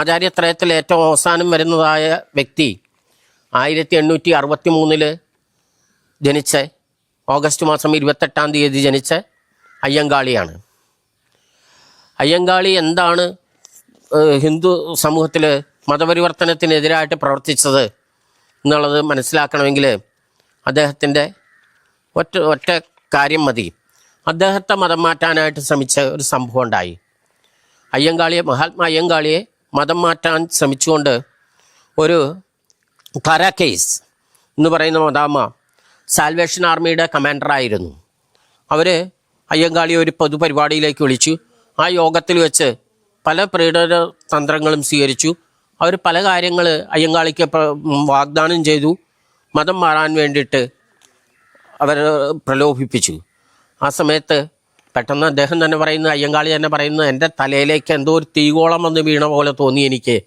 ആചാര്യത്രയത്തിൽ ഏറ്റവും അവസാനം വരുന്നതായ വ്യക്തി ആയിരത്തി എണ്ണൂറ്റി അറുപത്തി മൂന്നിൽ ജനിച്ച ഓഗസ്റ്റ് മാസം ഇരുപത്തെട്ടാം തീയതി ജനിച്ച അയ്യങ്കാളിയാണ്. അയ്യങ്കാളി എന്താണ് ഹിന്ദു സമൂഹത്തിൽ മതപരിവർത്തനത്തിനെതിരായിട്ട് പ്രവർത്തിച്ചത് എന്നുള്ളത് മനസ്സിലാക്കണമെങ്കിൽ അദ്ദേഹത്തിന്റെ ഒറ്റ ഒറ്റ കാര്യം മതി. അദ്ദേഹത്തെ മതം മാറ്റാനായിട്ട് ശ്രമിച്ച ഒരു സംഭവം ഉണ്ടായി. അയ്യങ്കാളിയെ മഹാത്മാ അയ്യങ്കാളിയെ മതം മാറ്റാൻ ശ്രമിച്ചുകൊണ്ട് ഒരു കര കേസ് എന്ന് പറയുന്ന മദാമ സാൽവേഷൻ ആർമിയുടെ കമാൻഡറായിരുന്നു അവർ അയ്യങ്കാളിയെ ഒരു പൊതുപരിപാടിയിലേക്ക് വിളിച്ചു. ആ യോഗത്തിൽ വെച്ച് പല പ്രീഡന തന്ത്രങ്ങളും സ്വീകരിച്ചു. അവർ പല കാര്യങ്ങൾ അയ്യങ്കാളിക്ക് വാഗ്ദാനം ചെയ്തു. മതം മാറാൻ വേണ്ടിയിട്ട് അവർ പ്രലോഭിപ്പിച്ചു. ആ സമയത്ത് പെട്ടെന്ന് അദ്ദേഹം തന്നെ പറയുന്ന അയ്യങ്കാളി തന്നെ പറയുന്നത് എന്റെ തലയിലേക്ക് എന്തോ ഒരു തീകോളം വന്ന് വീണ പോലെ തോന്നി എനിക്ക്.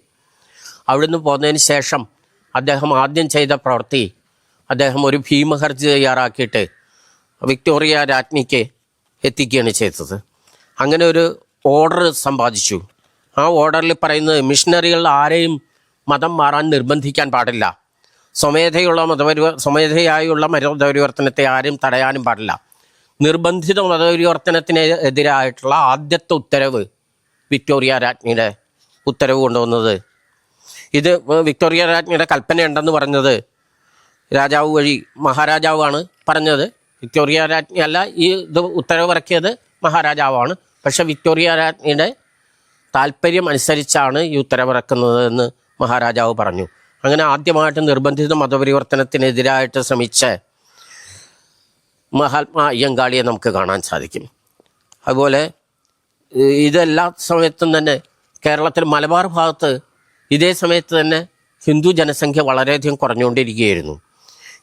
അവിടുന്ന് പോന്നതിന് ശേഷം അദ്ദേഹം ആദ്യം ചെയ്ത പ്രവൃത്തി അദ്ദേഹം ഒരു ഭീമഹർജി തയ്യാറാക്കിയിട്ട് വിക്ടോറിയ രാജ്ഞിക്ക് എത്തിക്കുകയാണ് ചെയ്തത്. അങ്ങനെ ഒരു ഓർഡർ സമ്പാദിച്ചു. ആ ഓർഡറിൽ പറയുന്നത് മിഷണറികൾ ആരെയും മതം മാറാൻ നിർബന്ധിക്കാൻ പാടില്ല. സ്വമേധയുള്ള മതപരിവ സ്വമേധയായുള്ള മതപരിവർത്തനത്തെ ആരും തടയാനും പാടില്ല. നിർബന്ധിത മതപരിവർത്തനത്തിന് എതിരായിട്ടുള്ള ആദ്യത്തെ ഉത്തരവ് വിക്ടോറിയ രാജ്ഞിയുടെ ഉത്തരവ് കൊണ്ടുവന്നത്. ഇത് വിക്ടോറിയ രാജ്ഞിയുടെ കൽപ്പനയുണ്ടെന്ന് പറഞ്ഞത് രാജാവ് വഴി മഹാരാജാവാണ് പറഞ്ഞത്. വിക്ടോറിയ രാജ്ഞി അല്ല ഈ ഇത് ഉത്തരവിറക്കിയത് മഹാരാജാവാണ്. പക്ഷേ വിക്ടോറിയ രാജ്ഞിയുടെ താല്പര്യം അനുസരിച്ചാണ് ഈ ഉത്തരവിറക്കുന്നത് എന്ന് മഹാരാജാവ് പറഞ്ഞു. അങ്ങനെ ആദ്യമായിട്ട് നിർബന്ധിത മതപരിവർത്തനത്തിനെതിരായിട്ട് ശ്രമിച്ച മഹാത്മാ അയ്യങ്കാളിയെ നമുക്ക് കാണാൻ സാധിക്കും. അതുപോലെ ഇതെല്ലാ സമയത്തും തന്നെ കേരളത്തിൽ മലബാർ ഭാഗത്ത് ഇതേ സമയത്ത് തന്നെ ഹിന്ദു ജനസംഖ്യ വളരെയധികം കുറഞ്ഞുകൊണ്ടിരിക്കുകയായിരുന്നു.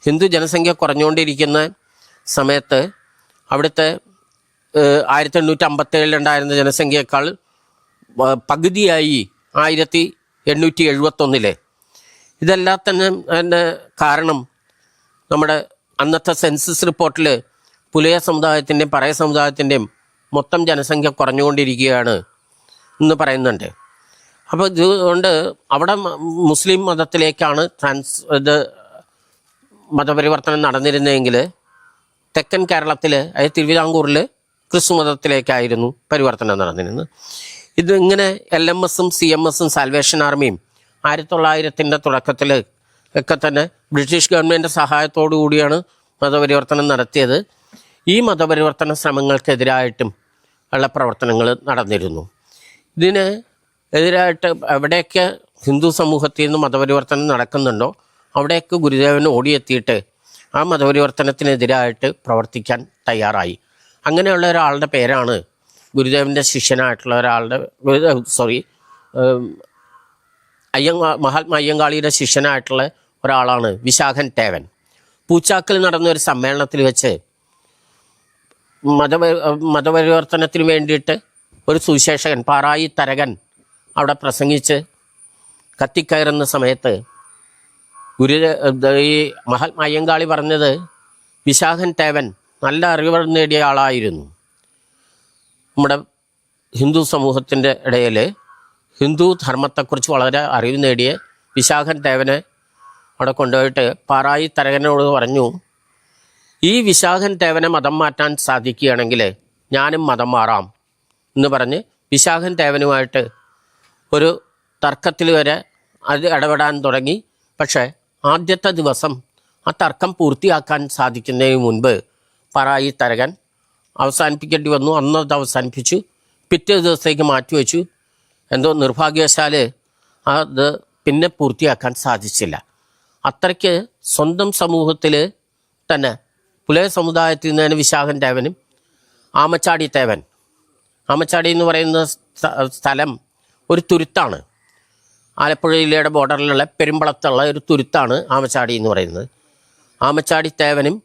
ഹിന്ദു ജനസംഖ്യ കുറഞ്ഞുകൊണ്ടിരിക്കുന്ന സമയത്ത് അവിടുത്തെ ആയിരത്തി എണ്ണൂറ്റി അമ്പത്തേഴിലുണ്ടായിരുന്ന ജനസംഖ്യയേക്കാൾ പകുതിയായി ആയിരത്തി എണ്ണൂറ്റി എഴുപത്തൊന്നിലെ ഇതെല്ലാം തന്നെ കാരണം നമ്മുടെ അന്നത്തെ സെൻസസ് റിപ്പോർട്ടിൽ പുലയ സമുദായത്തിന്റെയും പറയ സമുദായത്തിന്റെയും മൊത്തം ജനസംഖ്യ കുറഞ്ഞുകൊണ്ടിരിക്കുകയാണ് എന്ന് പറയുന്നുണ്ട്. അപ്പോൾ ഇതുകൊണ്ട് അവിടെ മുസ്ലിം മതത്തിലേക്കാണ് ട്രാൻസ് ഇത് മതപരിവർത്തനം നടന്നിരുന്നതെങ്കിൽ തെക്കൻ കേരളത്തിൽ അതായത് തിരുവിതാംകൂറിൽ ക്രിസ്തു മതത്തിലേക്കായിരുന്നു പരിവർത്തനം നടന്നിരുന്നത്. ഇതിങ്ങനെ എൽ എം എസും സി എം എസും സാൽവേഷൻ ആർമിയും ആയിരത്തി തൊള്ളായിരത്തിന്റെ തുടക്കത്തിൽ ഒക്കെ തന്നെ ബ്രിട്ടീഷ് ഗവൺമെന്റ് സഹായത്തോടു കൂടിയാണ് മതപരിവർത്തനം നടത്തിയത്. ഈ മതപരിവർത്തന ശ്രമങ്ങൾക്കെതിരായിട്ടും ഉള്ള പ്രവർത്തനങ്ങൾ നടന്നിരുന്നു. ഇതിന് എതിരായിട്ട് എവിടെയൊക്കെ ഹിന്ദു സമൂഹത്തിൽ നിന്ന് മതപരിവർത്തനം നടക്കുന്നുണ്ടോ? അവിടെയൊക്കെ ഗുരുദേവൻ ഓടിയെത്തിയിട്ട് ആ മതപരിവർത്തനത്തിനെതിരായിട്ട് പ്രവർത്തിക്കാൻ തയ്യാറായി. അങ്ങനെയുള്ള ഒരാളുടെ പേരാണ് ഗുരുദേവന്റെ ശിഷ്യനായിട്ടുള്ള ഒരാളുടെ സോറി അയ്യങ്ക മഹാത്മാ അയ്യങ്കാളിയുടെ ശിഷ്യനായിട്ടുള്ള ഒരാളാണ് വിശാഖൻ ടേവൻ പൂച്ചാക്കിൽ നടന്ന ഒരു സമ്മേളനത്തിൽ വെച്ച് മത മതപരിവർത്തനത്തിന് വേണ്ടിയിട്ട് ഒരു സുവിശേഷകൻ പാറായി തരകൻ അവിടെ പ്രസംഗിച്ച് കത്തിക്കയറുന്ന സമയത്ത് ഗുരു ഈ മഹാത്മാ അയ്യങ്കാളി പറഞ്ഞത് വിശാഖൻ ടേവൻ നല്ല അറിവ് നേടിയ ആളായിരുന്നു. നമ്മുടെ ഹിന്ദു സമൂഹത്തിന്റെ ഇടയിൽ ഹിന്ദു ധർമ്മത്തെക്കുറിച്ച് വളരെ അറിവ് നേടിയ വിശാഖൻ ദേവനെ അവിടെ കൊണ്ടുപോയിട്ട് പാറായി തരകനോട് പറഞ്ഞു ഈ വിശാഖൻ ദേവനെ മതം മാറ്റാൻ സാധിക്കുകയാണെങ്കിൽ ഞാനും മതം മാറാം എന്ന് പറഞ്ഞ് വിശാഖൻ ദേവനുമായിട്ട് ഒരു തർക്കത്തിൽ വരെ അത് ഇടപെടാൻ തുടങ്ങി. പക്ഷേ ആദ്യത്തെ ദിവസം ആ തർക്കം പൂർത്തിയാക്കാൻ സാധിക്കുന്നതിന് മുൻപ് പറായി തരകൻ അവസാനിപ്പിക്കേണ്ടി വന്നു. അന്നത് അവസാനിപ്പിച്ചു. പിറ്റേ ദിവസത്തേക്ക് മാറ്റിവെച്ചു. എന്തോ നിർഭാഗ്യവശാൽ അത് പിന്നെ പൂർത്തിയാക്കാൻ സാധിച്ചില്ല. അത്രയ്ക്ക് സ്വന്തം സമൂഹത്തിൽ തന്നെ പുലയ സമുദായത്തിൽ നിന്ന് തന്നെ വിശാഖൻ തേവനും ആമച്ചാടി തേവൻ. ആമച്ചാടി എന്ന് പറയുന്ന സ്ഥലം ഒരു തുരുത്താണ്. ആലപ്പുഴ ജില്ലയുടെ ബോർഡറിലുള്ള പെരുമ്പളത്തുള്ള ഒരു തുരുത്താണ് ആമച്ചാടി എന്ന് പറയുന്നത്. ആമച്ചാടി തേവനും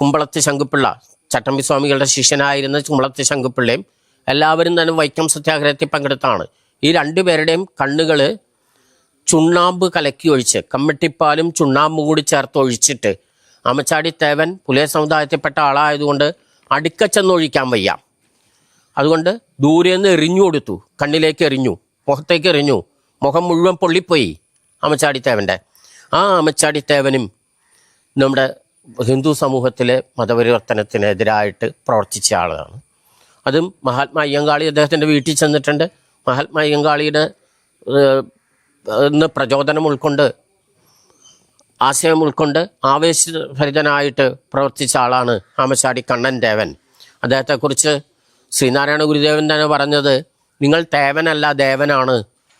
കുമ്പളത്ത് ശങ്കുപിള്ള ചട്ടമ്പി സ്വാമികളുടെ ശിഷ്യനായിരുന്ന കുമ്പളത്ത് ശങ്കുപിള്ളയും എല്ലാവരും തന്നെ വൈക്കം സത്യാഗ്രഹത്തിൽ പങ്കെടുത്താണ്. ഈ രണ്ടുപേരുടെയും കണ്ണുകൾ ചുണ്ണാമ്പ് കലക്കി ഒഴിച്ച് കമ്മിട്ടിപ്പാലും ചുണ്ണാമ്പും കൂടി ചേർത്ത് ഒഴിച്ചിട്ട് അമ്മച്ചാടി തേവൻ പുലയ സമുദായത്തിൽപ്പെട്ട ആളായതുകൊണ്ട് അടുക്കച്ചെന്ന് ഒഴിക്കാൻ വയ്യ. അതുകൊണ്ട് ദൂരെ നിന്ന് എറിഞ്ഞു കൊടുത്തു. കണ്ണിലേക്ക് എറിഞ്ഞു. മുഖത്തേക്ക് എറിഞ്ഞു. മുഖം മുഴുവൻ പൊള്ളിപ്പോയി ആമച്ചാടിത്തേവന്റെ ആ ആമച്ചാടിത്തേവനും നമ്മുടെ ഹിന്ദു സമൂഹത്തിലെ മതപരിവർത്തനത്തിനെതിരായിട്ട് പ്രവർത്തിച്ച ആളാണ്. അതും മഹാത്മാ അയ്യങ്കാളി അദ്ദേഹത്തിന്റെ വീട്ടിൽ ചെന്നിട്ടുണ്ട്. മഹാത്മാ അയ്യങ്കാളിയുടെ ഇന്ന് പ്രചോദനം ഉൾക്കൊണ്ട് ആശയം ഉൾക്കൊണ്ട് ആവേശഭരിതനായിട്ട് പ്രവർത്തിച്ച ആളാണ് ആമശാടി കണ്ണൻ ദേവൻ. അദ്ദേഹത്തെക്കുറിച്ച് ശ്രീനാരായണ ഗുരുദേവൻ തന്നെ പറഞ്ഞത് നിങ്ങൾ തേവനല്ല ദേവനാണ്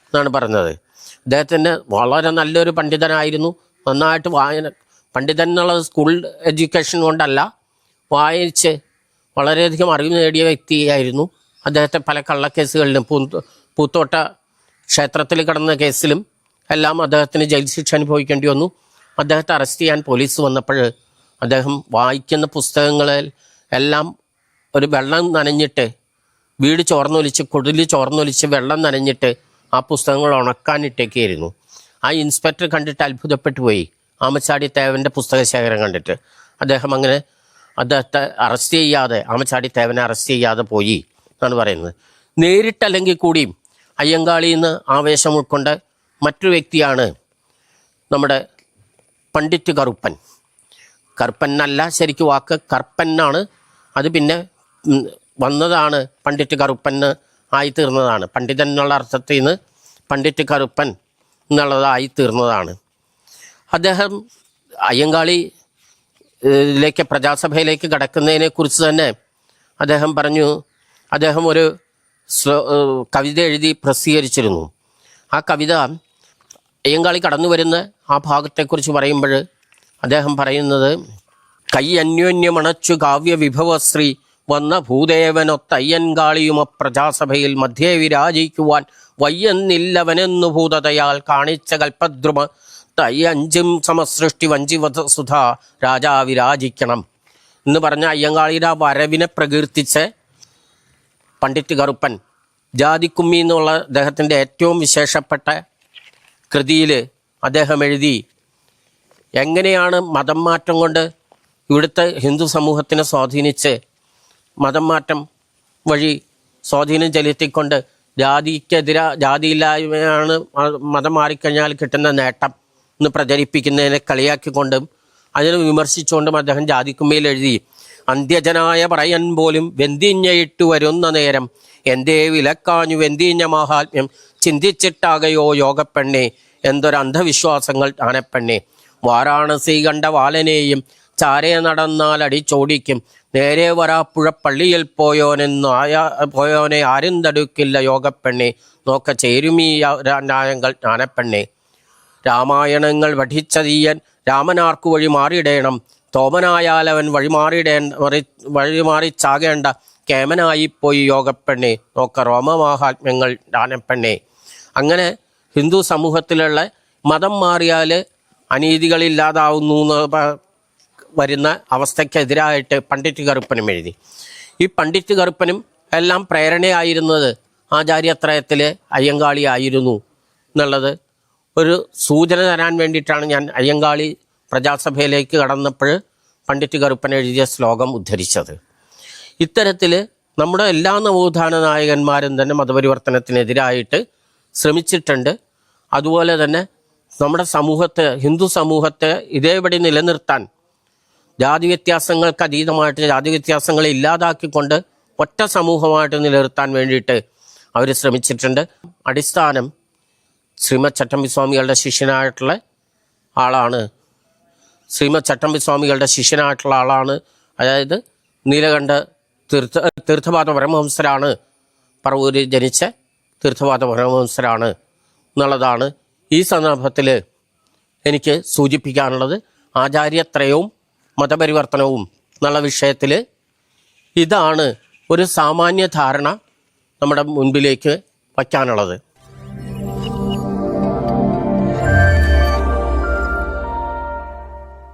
എന്നാണ് പറഞ്ഞത്. അദ്ദേഹത്തിന്റെ വളരെ നല്ലൊരു പണ്ഡിതനായിരുന്നു. നന്നായിട്ട് വായന പണ്ഡിതൻ എന്നുള്ളത് സ്കൂൾ എഡ്യൂക്കേഷൻ കൊണ്ടല്ല വായിച്ച് വളരെയധികം അറിവ് നേടിയ വ്യക്തിയായിരുന്നു. അദ്ദേഹത്തെ പല കള്ളക്കേസുകളിലും പൂന്ത പൂത്തോട്ട ക്ഷേത്രത്തിൽ കടന്ന കേസിലും എല്ലാം അദ്ദേഹത്തിന് ജയിൽ ശിക്ഷ അനുഭവിക്കേണ്ടി വന്നു. അദ്ദേഹത്തെ അറസ്റ്റ് ചെയ്യാൻ പോലീസ് വന്നപ്പോൾ അദ്ദേഹം വായിക്കുന്ന പുസ്തകങ്ങളിൽ എല്ലാം ഒരു വെള്ളം നനഞ്ഞിട്ട് വീട് ചോർന്നൊലിച്ച് കുടിൽ ചോർന്നൊലിച്ച് വെള്ളം നനഞ്ഞിട്ട് ആ പുസ്തകങ്ങൾ ഉണക്കാനിട്ടേക്കായിരുന്നു ആ ഇൻസ്പെക്ടർ കണ്ടിട്ട് അത്ഭുതപ്പെട്ടു പോയി. ആമച്ചാടി തേവന്റെ പുസ്തകശേഖരം കണ്ടിട്ട്. അദ്ദേഹം അങ്ങനെ അദ്ദേഹത്തെ അറസ്റ്റ് ചെയ്യാതെ ആമച്ചാടി തേവനെ അറസ്റ്റ് ചെയ്യാതെ പോയി എന്നാണ് പറയുന്നത്. നേരിട്ടല്ലെങ്കിൽ കൂടിയും അയ്യങ്കാളിയിൽ നിന്ന് ആവേശം ഉൾക്കൊണ്ട് മറ്റൊരു വ്യക്തിയാണ് നമ്മുടെ പണ്ഡിറ്റ് കറുപ്പൻ. കറുപ്പൻ ശരിക്കും വാക്ക് കറുപ്പൻ അത് പിന്നെ വന്നതാണ് പണ്ഡിറ്റ് കറുപ്പന് ആയി തീർന്നതാണ് പണ്ഡിതൻ എന്നുള്ള അർത്ഥത്തിൽ നിന്ന് പണ്ഡിറ്റ് കറുപ്പൻ എന്നുള്ളതായി തീർന്നതാണ്. അദ്ദേഹം അയ്യങ്കാളി ഇതിലേക്ക് പ്രജാസഭയിലേക്ക് കടക്കുന്നതിനെക്കുറിച്ച് തന്നെ അദ്ദേഹം പറഞ്ഞു. അദ്ദേഹം ഒരു കവിത എഴുതി പ്രസിദ്ധീകരിച്ചിരുന്നു. ആ കവിത അയ്യങ്കാളി കടന്നു വരുന്ന ആ ഭാഗത്തെക്കുറിച്ച് പറയുമ്പോൾ അദ്ദേഹം പറയുന്നത് കൈ അന്യോന്യമണച്ചു കാവ്യ വിഭവശ്രീ വന്ന ഭൂദേവനൊത്ത അയ്യൻകാളിയുമ പ്രജാസഭയിൽ മധ്യേ വിരാജിക്കുവാൻ വയ്യെന്നില്ലവനെന്നു ഭൂതതയാൽ കാണിച്ച കൽപ്പദ്രുമ തയ്യഞ്ചും സമസൃഷ്ടി വഞ്ചിവധ സുധ രാജാ വിരാജിക്കണം എന്ന് പറഞ്ഞ അയ്യങ്കാളിയുടെ ആ വരവിനെ പ്രകീർത്തിച്ച് പണ്ഡിറ്റ് കറുപ്പൻ ജാതിക്കുമ്മി എന്നുള്ള അദ്ദേഹത്തിന്റെ ഏറ്റവും വിശേഷപ്പെട്ട കൃതിയിൽ അദ്ദേഹം എഴുതി എങ്ങനെയാണ് മതം മാറ്റം കൊണ്ട് ഇവിടുത്തെ ഹിന്ദു സമൂഹത്തിനെ സ്വാധീനിച്ച് മതം മാറ്റം വഴി സ്വാധീനം ചെലുത്തിക്കൊണ്ട് ജാതിക്കെതിരെ ജാതിയില്ലായ്മയാണ് മതം മാറിക്കഴിഞ്ഞാൽ കിട്ടുന്ന നേട്ടം എന്ന് പ്രചരിപ്പിക്കുന്നതിനെ കളിയാക്കിക്കൊണ്ടും അതിനെ വിമർശിച്ചുകൊണ്ടും അദ്ദേഹം ജാതിക്കുമ്മയിൽ എഴുതി അന്ത്യജനായ പറയൻ പോലും വെന്തിഞ്ഞയിട്ട് വരുന്ന നേരം എന്തേ വിലക്കാഞ്ഞു വെന്തിഞ്ഞ മഹാത്മ്യം ചിന്തിച്ചിട്ടാകയോ യോഗപ്പെണ്ണെ. എന്തൊരു അന്ധവിശ്വാസങ്ങൾ ആനപ്പെണ്ണെ. വാരാണസി കണ്ട വാലനെയും ചാരേ നടന്നാൽ അടിച്ചോടിക്കും നേരെ വരാപ്പുഴ പള്ളിയിൽ പോയോനെന്ന് ആയ പോയോനെ ആരും തടുക്കില്ല യോഗപ്പെണ്ണെ. നോക്ക ചേരുമീ നായങ്ങൾ ആനപ്പെണ്ണെ. രാമായണങ്ങൾ പഠിച്ചതീയൻ രാമനാർക്കു വഴി മാറിയിടേണം. തോമനായാലവൻ വഴിമാറിയിടേ വഴിമാറി ചാകേണ്ട കേമനായിപ്പോയി യോഗപ്പെണ്ണെ. നോക്ക റോമമാഹാത്മ്യങ്ങൾ ദാനപ്പെണ്ണെ. അങ്ങനെ ഹിന്ദു സമൂഹത്തിലുള്ള മതം മാറിയാൽ അനീതികളില്ലാതാവുന്നു എന്ന് വരുന്ന അവസ്ഥയ്ക്കെതിരായിട്ട് പണ്ഡിറ്റ് കറുപ്പനും എഴുതി. ഈ പണ്ഡിറ്റ് കറുപ്പനും എല്ലാം പ്രേരണയായിരുന്നത് ആചാര്യത്രയത്തിലെ അയ്യങ്കാളി ആയിരുന്നു എന്നുള്ളത് ഒരു സൂചന തരാൻ വേണ്ടിയിട്ടാണ് ഞാൻ അയ്യങ്കാളി പ്രജാസഭയിലേക്ക് കടന്നപ്പോൾ പണ്ഡിറ്റ് കറുപ്പൻ എഴുതിയ ശ്ലോകം ഉദ്ധരിച്ചത്. ഇത്തരത്തിൽ നമ്മുടെ എല്ലാ നവോത്ഥാന നായകന്മാരും തന്നെ മതപരിവർത്തനത്തിനെതിരായിട്ട് ശ്രമിച്ചിട്ടുണ്ട്. അതുപോലെ തന്നെ നമ്മുടെ സമൂഹത്തെ ഹിന്ദു സമൂഹത്തെ ഇതേപടി നിലനിർത്താൻ ജാതി വ്യത്യാസങ്ങൾക്ക് അതീതമായിട്ട് ജാതി വ്യത്യാസങ്ങളെ ഇല്ലാതാക്കിക്കൊണ്ട് ഒറ്റ സമൂഹമായിട്ട് നിലനിർത്താൻ വേണ്ടിയിട്ട് അവർ ശ്രമിച്ചിട്ടുണ്ട്. അടിസ്ഥാനം ശ്രീമത് ചട്ടമ്പിസ്വാമികളുടെ ശിഷ്യനായിട്ടുള്ള ആളാണ് ശ്രീമദ് ചട്ടമ്പി സ്വാമികളുടെ ശിഷ്യനായിട്ടുള്ള ആളാണ്. അതായത് നീലകണ്ഠ തീർത്ഥ തീർത്ഥപാദ പരമഹംസരാണ്. പറവൂരിൽ ജനിച്ച തീർത്ഥപാദ പരമഹംസരാണ് എന്നുള്ളതാണ് ഈ സന്ദർഭത്തിൽ എനിക്ക് സൂചിപ്പിക്കാനുള്ളത്. ആചാര്യത്രയവും മതപരിവർത്തനവും എന്നുള്ള വിഷയത്തിൽ ഇതാണ് ഒരു സാമാന്യ ധാരണ നമ്മുടെ മുൻപിലേക്ക് വയ്ക്കാനുള്ളത്.